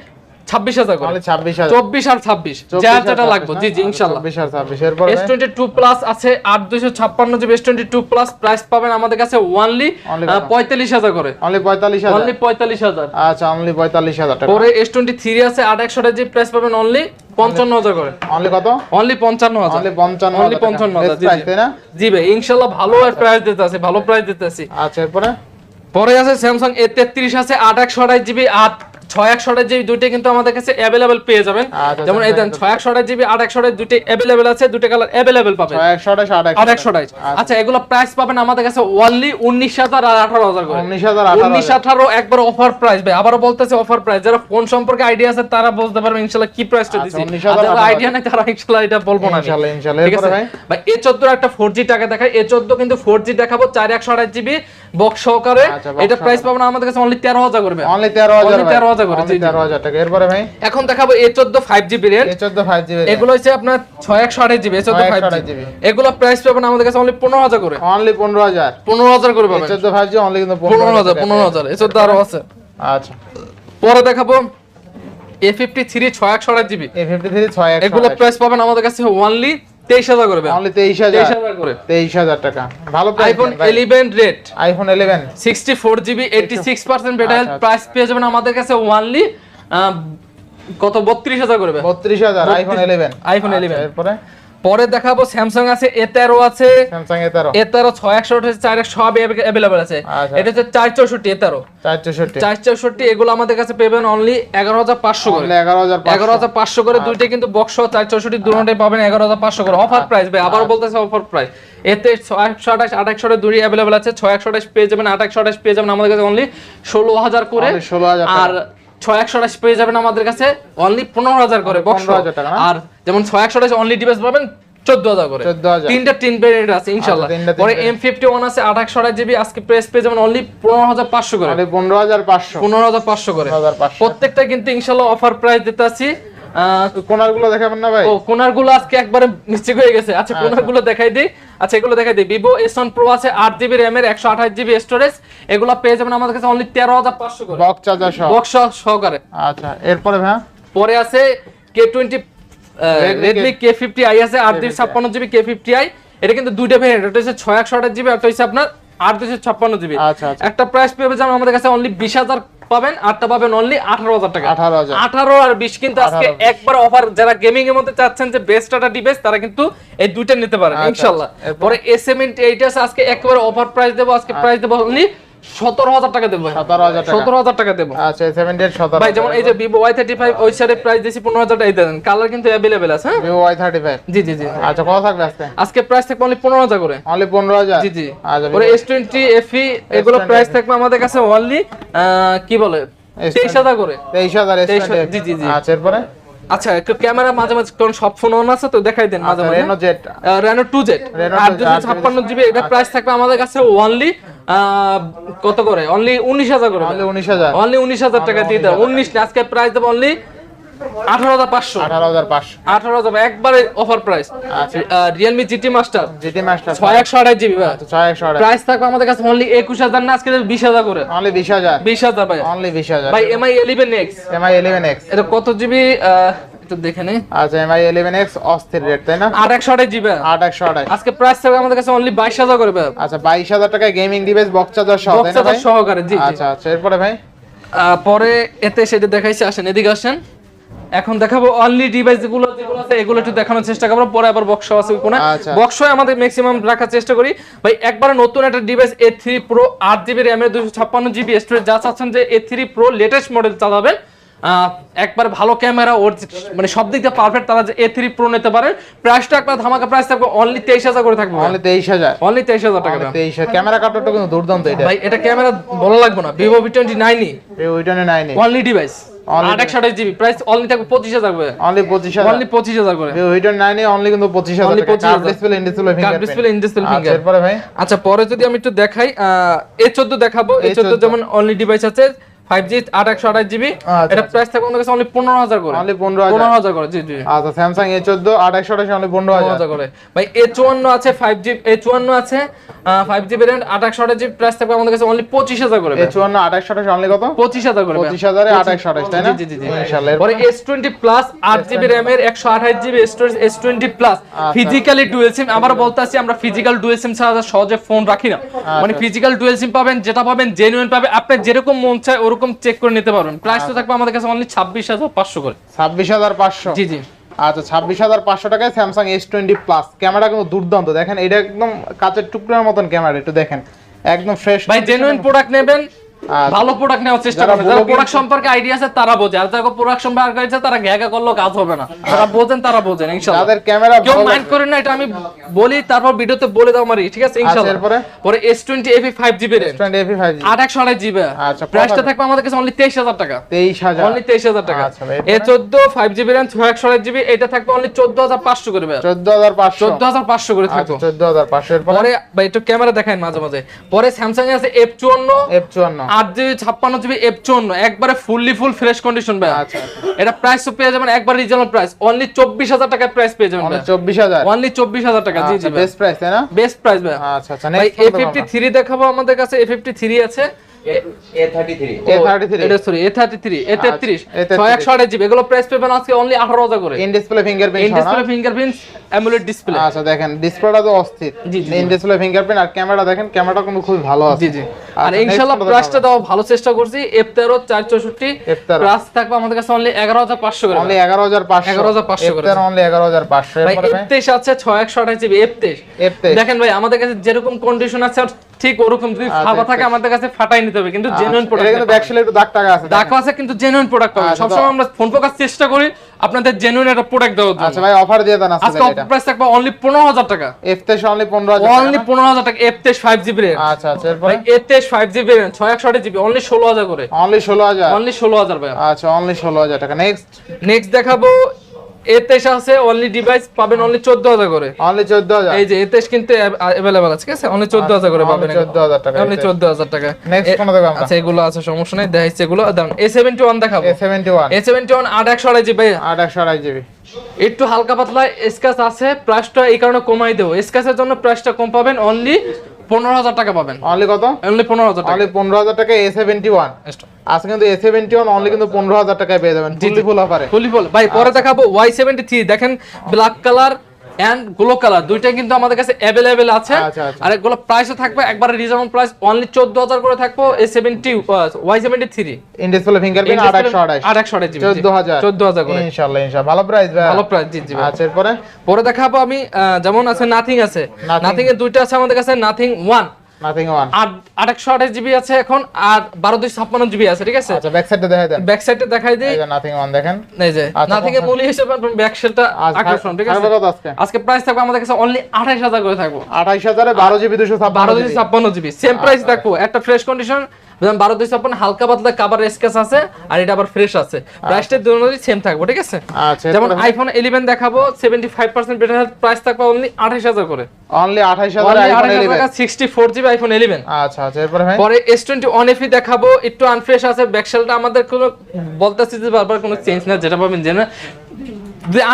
ছাব্বিশ হাজার করে। অনলি ছাব্বিশ চব্বিশ আর ছাব্বিশ যা যেটা লাগবে। জি জি ইনশাল্লাহ। চব্বিশ আর ছাব্বিশ এরপরে? এস টোয়েন্টি টু প্লাস আছে আট দুশো ছাপ্পান্ন GB S twenty two plus price পাবেন আমাদের কাছে ওয়ানলি পঁয়তাল্লিশ হাজার করে। অনলি পঁয়তাল্লিশ হাজার। অনলি পঁয়তাল্লিশ হাজার। আচ্ছা অনলি পঁয়তাল্লিশ হাজার পরে এস টোয়েন্টি থ্রি আছে আট একশো জিবি প্রাইস পাবেন অনলি পঞ্চান্ন হাজার করে। অনলি কত? অনলি পঞ্চান্ন হাজার। অনলি পঞ্চান্ন অনলি পঞ্চান্ন হাজার জি, ভাই ইনশাল্লাহ ভালো প্রাইস দিতে আছে ভালো প্রাইস দিতে আছি আচ্ছা এরপরে? পরে আছে স্যামসাং এ তেত্রিশ আছে আট একশো আঠাশ জিবি আট ছয় জিবি দুইটাই কিন্তু আমাদের কাছে অ্যাভেলেবেল পেয়ে যাবেন। আচ্ছা, যেমন এই দেন ছয় জিবি আট একশো আঠাশ দুইটাই অ্যাভেলেবেল আছে দুটো কালার অ্যাভেলেবেল পাবেন। আট আচ্ছা। এগুলো প্রাইস পাবেন আমাদের কাছে ওনলি উনিশ হাজার আর আঠারো হাজার করে। উনিশ আঠারো একবার অফার প্রাইস ভাই। আবারও বলতেছে অফার প্রাইস যারা ফোন সম্পর্কে আইডিয়া আছে তারা বুঝতে পারবে ইনশাল্লাহ কি প্রাইসটা আচ্ছা, দিচ্ছি যারা আইডিয়া নেই তারা ইনশাল্লাহ এটা বলব না। ঠিক আছে? ভাই? এ একটা ফোর জি টাকা দেখায় এ চোদ্দ কিন্তু ফোর জি দেখাবো চার একশো আঠাশ জিবি বক্স সহকারে। আচ্ছা, এটা প্রাইস পাবেন আমাদের কাছে অনলি তেরো হাজার করবে অনলি তেরো হাজার Only 13,000 করে। তেরো হাজার টাকা। এরপরে ভাই? এখন দেখাবো এ চোদ্দ ফাইভ জিবি রেট এ চোদ্দ ফাইভ জিবি এগুলো হচ্ছে আপনার ছয় একশো আঠাশ জিবি এ চোদ্দ ফাইভ জিবি এগুলো প্রাইস পাবেন আমাদের কাছে অনলি পনেরো হাজার করে। অনলি পনেরো হাজার। পনেরো হাজার করে পাবেন। চোদ্দ ফাইভ জি অনলি কিন্তু পনেরো হাজার। পনেরো হাজার এ চোদ্দ আরও আছে। আচ্ছা। পরে দেখাবো এ ফিফটি থ্রি ছয় একশো আঠাশ জিবি এ ফিফটি থ্রি ছয় একশো এগুলো প্রাইস পাবেন আমাদের কাছে অনলি তেইশ হাজার করবে অনলি তেইশ হাজার। হাজার করে। তেইশ হাজার টাকা। ভালো iPhone eleven rate iPhone eleven sixty four GB eighty six percent আচ্ছা। প্রাইস পেয়ে যাবেন আমাদের কাছে ওনলি কত বত্রিশ হাজার করবে বত্রিশ হাজার আইফোন ইলেভেন আইফোন ইলেভেন এরপরে? পরে দেখাবো স্যামসাং আছে এ তেরো আছে। স্যামসাং এ তেরো এ তেরো ছয় একশো চার একশো সব অ্যাভেলেবেল আছে। আচ্ছা। এটা হচ্ছে চার চৌষট্টি এ তেরো চার চৌষট্টি। চার চৌষট্টি এগুলো আমাদের কাছে পেবেন অনলি এগারো হাজার পাঁচশো করে। এগারো হাজার এগারো হাজার পাঁচশো করে দুইটা কিন্তু বক্স চার চৌষট্টি দুটাই পাবেন এগারো হাজার পাঁচশো করে। অফার প্রাইস ভাই আবার বলতেছে অফার প্রাইস এতে ছয় একশো আঠাশ আট একশো দুই অ্যাভেলেবেল আছে। ছয় একশো আঠাশ পেয়ে যাবেন আট একশো আঠাশ পেয়ে যাবেন আমাদের কাছে অনলি ষোলো হাজার করে। ষোলো হাজার আর ছয় একশো আঠাশ পেয়ে যাবেন আমাদের কাছে অনলি পনেরো হাজার করে বক্স 15,000 টাকা না? আর যেমন ছয় একশো আঠাশ অনলি ডিভাইস পাবেন চোদ্দ হাজার করে। 14,000 তিনটা তিন ভেরিয়েন্ট আছে ইনশাল্লাহ। আচ্ছা, তিন পরে এম ফিফটি ওয়ান আছে আট একশো আঠাশ জিবি আজকে প্রেস পেয়ে যাবেন অনলি পনেরো হাজার পাঁচশো করে। পনেরো হাজার পাঁচশো। পনেরো হাজার পাঁচশো করে। প্রত্যেকটা কিন্তু ইনশাল্লাহ অফার প্রাইস দিতে আছি আহ, কোনারগুলো দেখাবেন না ভাই? ও কোনারগুলো আজকে একবারে মিস্টেক হয়ে গেছে। আচ্ছা কোনারগুলো দেখাই দিই। আচ্ছা এগুলো দেখাই দিই। ভিভো এস ওয়ান প্রো আছে আট জিবি র্যাম এর একশো আঠাশ জিবি স্টোরেজ এগুলো পেয়ে যাবেন আমাদের কাছে অনলি তেরো হাজার পাঁচশো করে। বক্স চার্জার সহ? বক্স সহকারে। আচ্ছা এরপরে ভাই পরে আছে K twenty Redmi Redmi K fifty I আছে আট দুই ছাপ্পান্ন জিবি কে ফিফটি আই এটা কিন্তু দুইটা ভেরিয়েন্ট এটা হচ্ছে ছয় একশো আঠাশ জিবি একটা হচ্ছে আপনার আট দুশো ছাপ্পান্ন জিবি আচ্ছা, আচ্ছা। একটা প্রাইস পেয়ে যাবেন আমাদের কাছে অনলি বিশ হাজার পাবেন আটটা পাবেন অনলি আঠারো হাজার টাকা। আঠারো হাজার। আঠারো আর বিশ কিন্তু আজকে একবার অফার যারা গেমিং এর মধ্যে চাচ্ছেন যে বেস্ট টাটা ডিভাইস তারা কিন্তু এই দুইটা নিতে পারেন আচ্ছা, ইনশাল্লাহ। আচ্ছা। পরে এস এম এইটা আজকে একবার অফার প্রাইস দেবো আজকে প্রাইস দেবো অনলি সতেরো হাজার টাকা দেবো সতেরো হাজার সতেরো হাজার টাকা দেবো। আচ্ছা সেভেন্টি এইট সতেরো ভাই যেমন এই যে ভিভো ওয়াই থার্টি ফাইভ ওই সাইডে প্রাইস দিয়েছি পনেরো হাজার টাকা। দেন কালার কিন্তু অ্যাভেলেবেল আছে হ্যাঁ? Vivo Y thirty five G জি জি। আচ্ছা কত থাকবে আজকে? আজকে প্রাইস থাকবে অনলি পনেরো হাজার করে। অনলি পনেরো হাজার? জি জি। আচ্ছা পরে এস টোয়েন্টি এফি এগুলো প্রাইস থাকবে আমাদের কাছে অনলি কি বলে? তেইশ হাজার করে। তেইশ হাজার তেইশ হাজার, জি, জি, জি। আচ্ছা এরপরে? আচ্ছা একটু ক্যামেরা মাঝে মাঝে কোন সব ফোন অন আছে তো দেখাই দেন মাঝে মাঝে Reno Z Reno two Z Reno আট 2Z, দুশো ছাপ্পান্ন জিবি এটা প্রাইস থাকবে আমাদের কাছে অনলি কত করে? অনলি উনিশ হাজার করে উনিশ হাজার। অনলি উনিশ হাজার টাকা দিয়ে দেবো উনিশ আজকে প্রাইস দেবো অনলি আঠারো হাজার পাঁচশো। আঠারো হাজার পাঁচশো। আঠারো হাজার একবারে অফার প্রাইস আচ্ছা। Realme GT Master GT Master ছয় একশো আঠাশ জিবি ভাই। ছয় একশো প্রাইস থাকবে আমাদের কাছে অনলি একুশ হাজার না আজকে বিশ হাজার করে। অনলি বিশ হাজার। বিশ হাজার ভাই। অনলি বিশ হাজার। ভাই Mi eleven X Mi eleven X এটা কত জিবি একটু দেখে নে। আচ্ছা এমআই ইলেভেন এক্স অস্থির রেট তাই না? আট একশো আঠাশ জিবি। আট একশো আঠাশ। আজকে প্রাইস থাকবে আমাদের কাছে অনলি বাইশ হাজার করে ভাই। আচ্ছা বাইশ হাজার টাকায় গেমিং ডিভাইস বক্স চার্জার সহ সহকারে জি আচ্ছা আচ্ছা এরপরে ভাই? পরে এতে সেটা দেখাইছি আসেন এদিকে আসেন। এখন দেখাবো অনলি ডিভাইস যেগুলো যেগুলো আছে এগুলো একটু দেখানোর চেষ্টা করব পরে আবার বক্স আছে কোনে আচ্ছা। আমাদের ম্যাক্সিমাম রাখার চেষ্টা করি। ভাই একবার নতুন একটা ডিভাইস এ থ্রি প্রো আট জিবি র্যামের দুশো ছাপ্পান্ন জিবি স্টোরেজ যা চাচ্ছেন যে A three pro latest model চালাবেন। একবার ভালো ক্যামেরা ওর মানে সব দিক দিয়ে পারফেক্ট তারা যে এ থ্রি প্রো নিতে পারেন প্রাইসটা একবার ধামাকা প্রাইস থাকবে অনলি তেইশ হাজার করে থাকবে। অনলি তেইশ হাজার। অনলি তেইশ হাজার টাকা। তেইশ ক্যামেরা কার্ডটা কিন্তু দুর্দান্ত এটা। ভাই এটা ক্যামেরা বলা লাগবে না। ভিভো ভি টোয়েন্টি নাইনই ওইটানে নাইনি অনলি ডিভাইস Only আট একশো আঠাশ প্রাইস অনলি থাকবে পঁচিশ হাজার অনলি পঁচিশ হাজার। অনলি পঁচিশ হাজার করে। ওইটানে নাইনি অনলি কিন্তু পঁচিশ হাজার Only টাকা। 25,000 display in display card display in display আচ্ছা ফিঙ্গার এরপরে ভাই? আচ্ছা পরে যদি আমি একটু দেখাই এ চোদ্দ দেখাবো। এ চোদ্দ যেমন অনলি ডিভাইস আছে জিবি আচ্ছা, এটা প্রাইস থাকবে আমাদের কাছে অনলি পনেরো হাজার করে। অনলি পনেরো হাজার। পনেরো হাজার করে জি জি। আচ্ছা অনলি করে। ভাই আছে আছে জিবি প্রাইস থাকবে আমাদের কাছে অনলি করে অনলি কত? করে তাই না? জি, জি, জি। পরে plus GB GB storage plus আচ্ছা। ফিজিক্যালি ডুয়েল সিম আবার আমরা ফিজিক্যাল ডুয়েল সিম ছাড়া সহজে ফোন রাখি না। মানে ফিজিক্যাল ডুয়েল সিম পাবেন যেটা পাবেন জেনুইন পাবে আপনি যেরকম মন চায় ওরকম চেক করে নিতে পারবেন। প্রাইস তো থাকবে আমাদের কাছে অনলি ছাব্বিশ হাজার পাঁচশো করে। ছাব্বিশ হাজার পাঁচশো? জি জি। আচ্ছা ছাব্বিশ হাজার পাঁচশো টাকায় Samsung S twenty plus camera কিন্তু দুর্দান্ত। দেখেন এটা একদম কাঁচের টুকরার মতন ক্যামেরা একটু দেখেন। একদম ফ্রেশ ভাই জেনুইন প্রোডাক্ট নেবেন আচ্ছা। ভালো প্রোডাক্ট নেওয়ার চেষ্টা যারা করবেন যারা প্রোডাক্ট সম্পর্কে আইডিয়া আছে তারা বোঝে। আর যারা প্রোডাক্ট সম্পর্কে আছে তারা ঘ্যাগা করলেও কাজ হবে না। যারা বোঝেন তারা বোঝেন ইনশাআল্লাহ যাদের ক্যামেরা কেউ মাইন্ড করেন না এটা আমি বলি তারপর ভিডিওতে বলে দাও মারি ঠিক আছে ইনশাআল্লাহ এরপরে? পরে S20 FE 5GB RAM twenty FE five G 828 GB আচ্ছা, প্রাইসটা? থাকবে আমাদের কাছে অনলি 23000 টাকা। তেইশ হাজার। অনলি 23000 টাকা। আচ্ছা, ভাই, A14 5GB RAM 628GB এটা থাকবে অনলি 14500 করে ভাই চোদ্দ হাজার পাঁচশো। 14500 করে আচ্ছা থাকবে চোদ্দ হাজার পাঁচশো। এরপরে? পরে ভাই একটু ক্যামেরা দেখায় মাঝে মাঝে। পরে স্যামসাং এ আছে F54 এফ চুয়ান্ন। আট জিবি ছাপ্পান্ন জিবি এফ একবারে ফুললি ফুল ফ্রেশ কন্ডিশন ভাই। আচ্ছা, এটা প্রাইস তো পেয়ে যাবেন একবার রিজনেবল প্রাইস অনলি চব্বিশ হাজার টাকায় প্রাইস পেয়ে যাবেন চব্বিশ হাজার? অনলি চব্বিশ হাজার টাকা জি জি বেস্ট প্রাইস তাই না? বেস্ট প্রাইস ভাই। আচ্ছা আচ্ছা ভাই এ ফিফটি থ্রি দেখাবো আমাদের কাছে এ ফিফটি থ্রি আছে থ্রি এটা sorry A thirty three A তেত্রিশ A33 ছয় একশো আঠাশ জিবি এগুলো প্রাইস পেবেন আজকে অনলি আঠারো হাজার করে। In display fingerprint in display fingerprint AMOLED display আচ্ছা দেখেন ডিসপ্লেটা তো অস্থির। জি, ডিসপ্লে ফিঙ্গারপ্রিন্ট আর ক্যামেরা দেখেন ক্যামেরাটা কিন্তু খুবই ভালো আছে। জি জি। আর আচ্ছা, next প্রাইসটা দেওয়া ভালো চেষ্টা করছি। এফ তেরো চার চৌষট্টি F13 প্লাস থাকবে আমাদের কাছে অনলি এগারো হাজার পাঁচশো করে। অনলি এগারো হাজার পাঁচশো। 11,500 করে। F13 অনলি এগারো হাজার পাঁচশো। ভাই তেইশ আছে ছয় একশো আঠাশ জিবি এফ তেইশ এফ তেইশ দেখেন ভাই আমাদের কাছে যেরকম কন্ডিশন আছে ঠিক ওরকম যদি আচ্ছা, ফাঁপা থাকে আমাদের কাছে ফাটাই নিতে হবে কিন্তু জেনুইন প্রোডাক্ট এটা কিন্তু ব্যাকশেলে একটু দাগ টাকা আছে দাগ আছে কিন্তু জেনুইন প্রোডাক্ট পাবেন। আচ্ছা, সবসময় আমরা ফোন ফোকাস চেষ্টা করি আপনাদের জেনুইন একটা প্রোডাক্ট দেওয়ার জন্য। আচ্ছা ভাই অফার দিয়ে দেন আজকে প্রাইস থাকবে অনলি পনেরো হাজার টাকা। এফ তেইশ অনলি পনেরো হাজার অনলি পনেরো হাজার টাকা এফ তেইশ ফাইভ জিবি রেট আচ্ছা আচ্ছা এরপরে? ভাই এ তেইশ ফাইভ জিবি রেট ছয় একশো জিবি অনলি ষোলো হাজার করে। অনলি ষোলো হাজার? অনলি ষোলো হাজার ভাই। আচ্ছা অনলি ষোলো হাজার টাকা। নেক্সট নেক্সট দেখাবো আছে অনলি ডিভাইস পাবেন অনলি চোদ্দ হাজার করে। অনলি চোদ্দ হাজার? এই যে এ কিন্তু অ্যাভেলেবল আছে ঠিক আছে? অনলি চোদ্দ হাজার করে পাবেন চোদ্দ হাজার টাকা অনলি চোদ্দ হাজার আচ্ছা এগুলো আছে সমস্যা নেই দেখাইছে এগুলো। দাঁড়ান এ সেভেন্টি ওয়ান দেখাবো। A seventy one A seventy one আট একশো আড়াই জিবি। আট একশো আড়াই জিবি। একটু হালকা পাতলা স্ক্যাচ আছে প্রাইসটা এই কারণে কমাই দেবো। স্ক্যাচের জন্য প্রাইসটা কম পাবেন অনলি পনেরো হাজার টাকা পাবেন। অনলি কত? অনলি পনেরো হাজার টাকা। পনেরো হাজার টাকা এ সেভেন্টি ওয়ান আজকে কিন্তু এ সেভেন্টি ওয়ান অনলি কিন্তু পনেরো হাজার টাকায় পেয়ে যাবেন। ফুলি ফুল অফারে ফুলি ফুল ভাই পরে দেখাবো ওয়াই সেভেন্টি থ্রি দেখেন ব্ল্যাক কালার এন্ডগুলো কালার দুইটাই কিন্তু আমাদের কাছে অ্যাভেলেবেল আছে। আচ্ছা, আচ্ছা। আর এগুলো প্রাইসও থাকবে একবারে রিজনেবল প্রাইস অনলি চোদ্দ হাজার করে থাকব A seventy Y seventy three in display fingerprint আট একশো আড়াইশ আট একশো আঠাশ জিবি চোদ্দ হাজার। চোদ্দ হাজার করে। ইনশাআল্লাহ ইনশাআল্লাহ ভালো প্রাইস ভাই। ভালো প্রাইস জি জি আচ্ছা এরপরে? পরে দেখাবো আমি যেমন আছে নাথিং আছে। নাথিং এর দুইটা আছে আমাদের কাছে নাথিং ওয়ান নাথিং ওয়ান আটশো আঠাশ জিবি আছে এখন আর বারো দুই ছাপ্পান্ন জিবি আছে ঠিক আছে? আচ্ছা ব্যাক সাইডে দেখাই দেন। ব্যাক সাইডে দেখাই দিই। নাথিং ওয়ান দেখেন। এই যে নাথিং এর মূল্য হিসেবে ব্যাক সাইডটা আকর্ষণ ঠিক আছে? থাকবে আজকে। আজকে প্রাইস থাকবে আমাদের কাছে অনলি আঠাইশ হাজার করে থাকব। আঠাইশ এ বারো জিবি দুশো বারো ছাপ্পান্ন দুই ছাপ্পান্ন জিবি সেম প্রাইস থাকব একটা ফ্রেশ কন্ডিশন যেমন বারো দুই ছাপ্পান্ন হালকা পাতলা কাবার স্কেচ আছে আর এটা আবার ফ্রেশ আছে। প্রাইসটা দুটোই সেম থাকবে ঠিক আছে? আচ্ছা যেমন আইফোন ইলেভেন দেখাবো seventy five percent better price থাকবে অনলি আঠাশ হাজার করে। অনলি আঠাইশ হাজার sixty four GB iPhone eleven আচ্ছা আচ্ছা এরপরে পরে এস টোয়েন্টি ওয়ান এফি দেখাবো একটু আনফ্রেশ আছে ব্যাকশেলটা আমাদের কোনো বলতেছি যে বারবার কোনো চেঞ্জ না যেটা পাবেন যে না।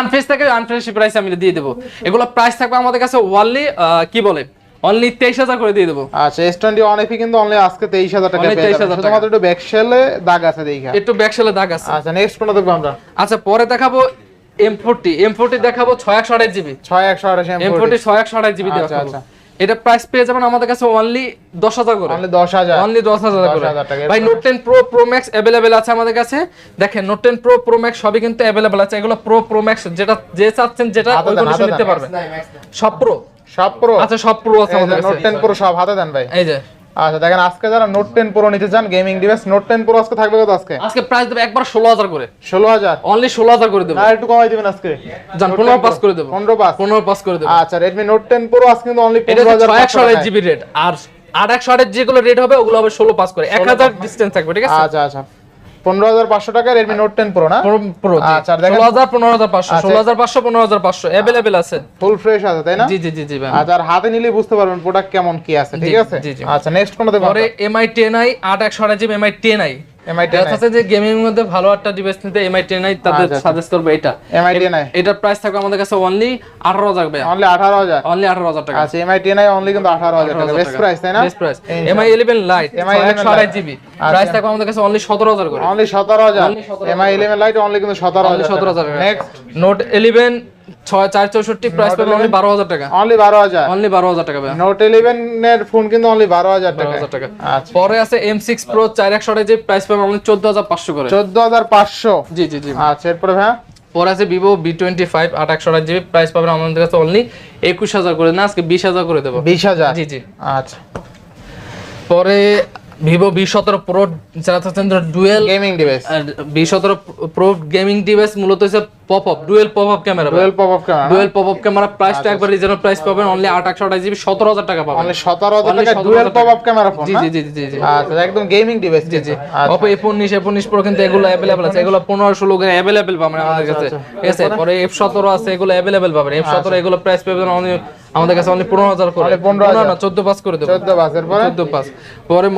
আনফ্রেশ থাকে আনফ্রেশ প্রাইস আমি দিয়ে দেবো। এগুলো প্রাইস থাকবে আমাদের কাছে ওয়ানলি কি বলে? অনলি তেইশ হাজার করে দিয়ে দেবো। আচ্ছা এস টোয়েন্টি ওয়ান এফি কিন্তু অনলি আজকে তেইশ হাজার টাকা Only পেয়ে 23,000 যাবেন শুধুমাত্র একটু ব্যাকশেলে দাগ আছে দেখা। একটু ব্যাকশেলে দাগ আছে। আচ্ছা নেক্সট কোনটা দেখব আমরা? আচ্ছা পরে দেখাবো এম ফোরটি এম ফোরটি দেখাবো ছয় একশো আঠাশ জিবি। ছয় একশো আঠাশ এম ফোরটি ছয় একশো আঠাশ জিবি আচ্ছা, দেখাবো আচ্ছা। এটা প্রাইস পেয়ে যাবেন আমাদের কাছে অনলি দশ হাজার করে। অনলি দশ হাজার। অনলি দশ হাজার করে। ভাই Note ten Pro Pro Max available আছে আমাদের কাছে। দেখেন Note ten Pro Pro Max সবই কিন্তু অ্যাভেলেবেল আছে। এগুলো প্রো প্রো ম্যাক্স যেটা যে চাচ্ছেন যেটা নিতে। পারবেন। সব প্রো সব প্রো আচ্ছা সব প্রো আছে আমাদের নোট কাছে টেন প্রো সব হাতে দেন ভাই। এই যে। আচ্ছা দেখেন আজকে যারা নোট টেন প্রো নিতে চান gaming device Note ten Pro আজকে থাকবে কত আজকে? আজকে প্রাইস দেবো একবার ষোলো হাজার করে। অনলি দেবো। না একটু কমাই দিবেন আজকে। পাস করে দেবো। পাস। করে দেবো। আচ্ছা আজকে কিন্তু অনলি জিবি রেট আর আট একশো আটের যেগুলো রেট হবে ওগুলো হবে ষোলো পাস করে। এক হাজার ডিস্টেন্স থাকবে ঠিক আছে? আচ্ছা আচ্ছা। পনেরো হাজার পাঁচশো টাকা রেডমি নোট টেন প্রো না? প্রো আচ্ছা, দেখেন- ষোলো হাজার পনেরো হাজার পাঁচশো আচ্ছা। ষোলো হাজার পাঁচশো পনেরো হাজার পাঁচশো অ্যাভেলেবেল আছে। ফুল ফ্রেশ আছে তাই না? জি জি জি জি ভাই আচ্ছা আর হাতে নিলে বুঝতে পারবেন প্রোডাক্ট কেমন কি আছে ঠিক আছে। আচ্ছা নেক্সট কোনটা পরে এমআই টেন আই আট একশো আঠাশ জিবি এমআই টেন আই যে গেমিং এর মধ্যে ভালো একটা ডিভাইস নিতে এমআই টেন আই তাদের আচ্ছা, আচ্ছা। সাজেস্ট করবে এটা। এমআই টেন আই এটার প্রাইস থাকবে আমাদের কাছে অনলি আঠারো হাজার অনলি আঠারো হাজার? অনলি আঠারো হাজার টাকা। আচ্ছা এমআই টেন আই অনলি কিন্তু আঠারো হাজার টাকা। বেস্ট প্রাইস তাই না? Best price Mi eleven Lite 11। GB আচ্ছা। প্রাইস থাকবে আমাদের কাছে অনলি সতেরো হাজার করে। অনলি সতেরো হাজার। Only 17,000 Mi eleven Lite only কিন্তু সতেরো অনলি হাজার সতেরো হাজার নেক্সট নোট ইলেভেন ছয় চার চৌষট্টি প্রাইস অনলি বারো হাজার টাকা। অনলি বারো হাজার। অনলি বারো হাজার টাকা নোট ইলেভেন এর ফোন কিন্তু অনলি বারো হাজার টাকা টাকা। আচ্ছা। পরে আছে এম সিক্স প্রো চার একশো যে প্রাইস পাবে অনলি চোদ্দ হাজার পাঁচশো করে। চোদ্দ হাজার পাঁচশো। জি জি জি। আচ্ছা এরপরে ভাই পরে আছে ভিভো বি টোয়েন্টি ফাইভ আট একশো আট জিবি প্রাইস পাবেন আমাদের কাছে অনলি একুশ হাজার করে। না আজকে বিশ হাজার করে দেবো। বিশ হাজার? জি জি। আচ্ছা। পরে ভিভো বি সতেরো প্রো যারা ডুয়েল গেমিং ডিভাইস বি সতেরো প্রো গেমিং ডিভাইস মূলত হচ্ছে pop up dual pop up camera dual pop up camera dual pop up camera প্রাইসটা একবার রিজনেবল প্রাইস পাবেন অনলি জিবি সতেরো হাজার টাকা পাবেন। অনলি সতেরো হাজার Only টাকা dual pop up camera phone জি জি জি জি জি। আচ্ছা একদম গেমিং ডিভাইস জি জি। আচ্ছা। অপো প্রো কিন্তু এগুলো অ্যাভেলেবেল আছে। এগুলো পনেরো ষোলো অ্যাভেলেবেল পাবেন আমাদের কাছে। আচ্ছা। ঠিক আছে পরে আছে এগুলো অ্যাভেলেবেল পাবেন। এগুলো প্রাইস পাবেন only আমাদের কাছে অনলি পনেরো হাজার করে। Only 15,000 না চোদ্দ পাস করে দেবো। চোদ্দ বাসের পরে চোদ্দ পাস পরে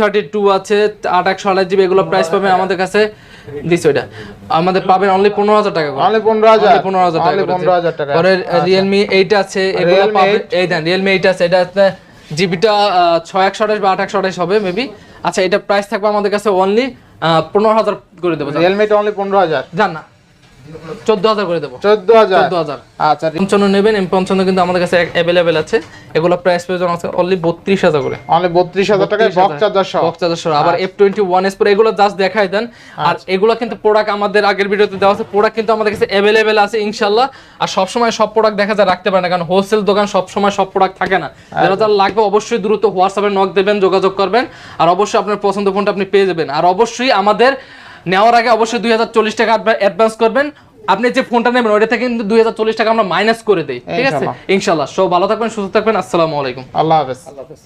থার্টি টু আছে আট একশো আঠাশ জিবি এগুলো প্রাইস পাবেন আমাদের কাছে। দিস ওইটা। আমাদের পাবেন অনলি পনেরো হাজার টাকা করে। অনলি পনেরো হাজার। Only 15,000 টাকা করে। পনেরো হাজার টাকা। পরে রিয়েলমি এইট আছে এগুলো পাবেন এই দেন রিয়েলমি এইট আছে। এটা হচ্ছে জিবিটা ছয় একশো আঠাশ বা আট একশো আঠাশ হবে মেবি আচ্ছা এটা প্রাইস থাকবে আমাদের কাছে অনলি পনেরো হাজার করে দেবো। Realme অনলি পনেরো হাজার। যান না। চোদ্দ হাজার করে দেবো। চোদ্দ হাজার? চোদ্দ হাজার। আচ্ছা পঞ্চান্ন নেবেন এম পঞ্চান্ন কিন্তু আমাদের কাছে অ্যাভেলেবেল আছে। এগুলো প্রাইস প্রয়োজন আছে অনলি বত্রিশ হাজার করে। অনলি বত্রিশ হাজার টাকায় বক্স চার্জার বক্স চার্জার আবার এফ টোয়েন্টি ওয়ান এস পরে এগুলো জাস্ট দেখাই দেন। আর এগুলো কিন্তু প্রোডাক্ট আমাদের আগের ভিডিওতে দেওয়া আছে। প্রোডাক্ট কিন্তু আমাদের কাছে অ্যাভেলেবেল আছে ইনশাল্লাহ আর সবসময় সব প্রোডাক্ট দেখা যায় রাখতে পারে না। কারণ হোলসেল দোকান সবসময় সব প্রোডাক্ট থাকে না। যারা যারা লাগবে অবশ্যই দ্রুত হোয়াটসঅ্যাপে নক দেবেন যোগাযোগ করবেন। আর অবশ্যই আপনার পছন্দ ফোনটা আপনি পেয়ে যাবেন। আর অবশ্যই আমাদের নেওয়ার আগে অবশ্যই দুই হাজার চল্লিশ টাকা অ্যাডভান্স করবেন। আপনি যে ফোনটা নেবেন ওইটা থেকে কিন্তু দুই হাজার চল্লিশ টাকা আমরা মাইনাস করে দিই ঠিক আছে? ইনশাল্লাহ। সব ভালো থাকবেন সুস্থ থাকবেন। আসসালামু আলাইকুম। আল্লাহ হাফেজ।